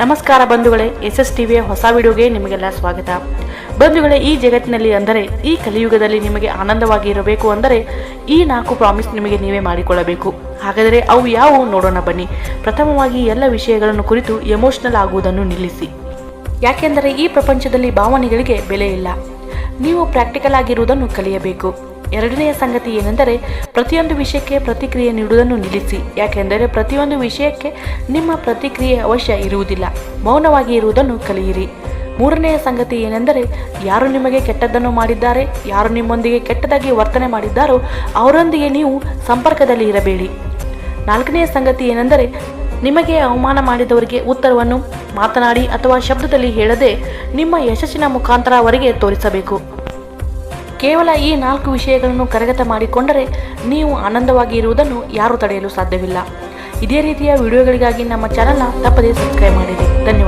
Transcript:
ನಮಸ್ಕಾರ ಬಂಧುಗಳೇ S S ಟಿವಿಯ ಹೊಸ ವಿಡಿಯೋಗೆ ನಿಮಗೆಲ್ಲ ಸ್ವಾಗತ. ಬಂಧುಗಳೇ, ಈ ಜಗತ್ತಿನಲ್ಲಿ ಅಂದರೆ ಈ ಕಲಿಯುಗದಲ್ಲಿ ನಿಮಗೆ ಆನಂದವಾಗಿ ಇರಬೇಕು ಅಂದರೆ ಈ ನಾಲ್ಕು ಪ್ರಾಮಿಸ್ ನಿಮಗೆ ನೀವೇ ಮಾಡಿಕೊಳ್ಳಬೇಕು. ಹಾಗಾದರೆ ಅವು ಯಾವುವು ನೋಡೋಣ ಬನ್ನಿ. ಪ್ರಥಮವಾಗಿ ಎಲ್ಲ ವಿಷಯಗಳನ್ನು ಕುರಿತು ಎಮೋಷನಲ್ ಆಗುವುದನ್ನು ನಿಲ್ಲಿಸಿ. ಯಾಕೆಂದರೆ ಈ ಪ್ರಪಂಚದಲ್ಲಿ ಭಾವನೆಗಳಿಗೆ ಬೆಲೆ ಇಲ್ಲ. ನೀವು ಪ್ರಾಕ್ಟಿಕಲ್ ಆಗಿರುವುದನ್ನು ಕಲಿಯಬೇಕು. ಎರಡನೆಯ ಸಂಗತಿ ಏನೆಂದರೆ, ಪ್ರತಿಯೊಂದು ವಿಷಯಕ್ಕೆ ಪ್ರತಿಕ್ರಿಯೆ ನೀಡುವುದನ್ನು ನಿಲ್ಲಿಸಿ. ಯಾಕೆಂದರೆ, ಪ್ರತಿಯೊಂದು ವಿಷಯಕ್ಕೆ ನಿಮ್ಮ ಪ್ರತಿಕ್ರಿಯೆ ಅವಶ್ಯ ಇರುವುದಿಲ್ಲ. ಮೌನವಾಗಿ ಇರುವುದನ್ನು ಕಲಿಯಿರಿ. ಮೂರನೆಯ ಸಂಗತಿ ಏನೆಂದರೆ, ಯಾರು ನಿಮಗೆ ಕೆಟ್ಟದ್ದನ್ನು ಮಾಡಿದ್ದಾರೆ, ಯಾರು ನಿಮ್ಮೊಂದಿಗೆ ಕೆಟ್ಟದಾಗಿ ವರ್ತನೆ ಮಾಡಿದ್ದಾರೋ, ಅವರೊಂದಿಗೆ ನೀವು ಸಂಪರ್ಕದಲ್ಲಿ ಇರಬೇಡಿ. ನಾಲ್ಕನೆಯ ಸಂಗತಿ ಏನೆಂದರೆ, ನಿಮಗೆ ಅವಮಾನ ಮಾಡಿದವರಿಗೆ ಉತ್ತರವನ್ನು ಮಾತನಾಡಿ ಅಥವಾ ಶಬ್ದದಲ್ಲಿ ಹೇಳದೆ ನಿಮ್ಮ ಯಶಸ್ಸಿನ ಮುಖಾಂತರ ಅವರಿಗೆ ತೋರಿಸಬೇಕು. ಕೇವಲ ಈ ನಾಲ್ಕು ವಿಷಯಗಳನ್ನು ಕರಗತ ಮಾಡಿಕೊಂಡರೆ ನೀವು ಆನಂದವಾಗಿ ಇರುವುದನ್ನು ಯಾರೂ ತಡೆಯಲು ಸಾಧ್ಯವಿಲ್ಲ. ಇದೇ ರೀತಿಯ ವಿಡಿಯೋಗಳಿಗಾಗಿ ನಮ್ಮ ಚಾನಲ್ನ ತಪ್ಪದೇ ಸಬ್ಸ್ಕ್ರೈಬ್ ಮಾಡಿರಿ. ಧನ್ಯವಾದಗಳು.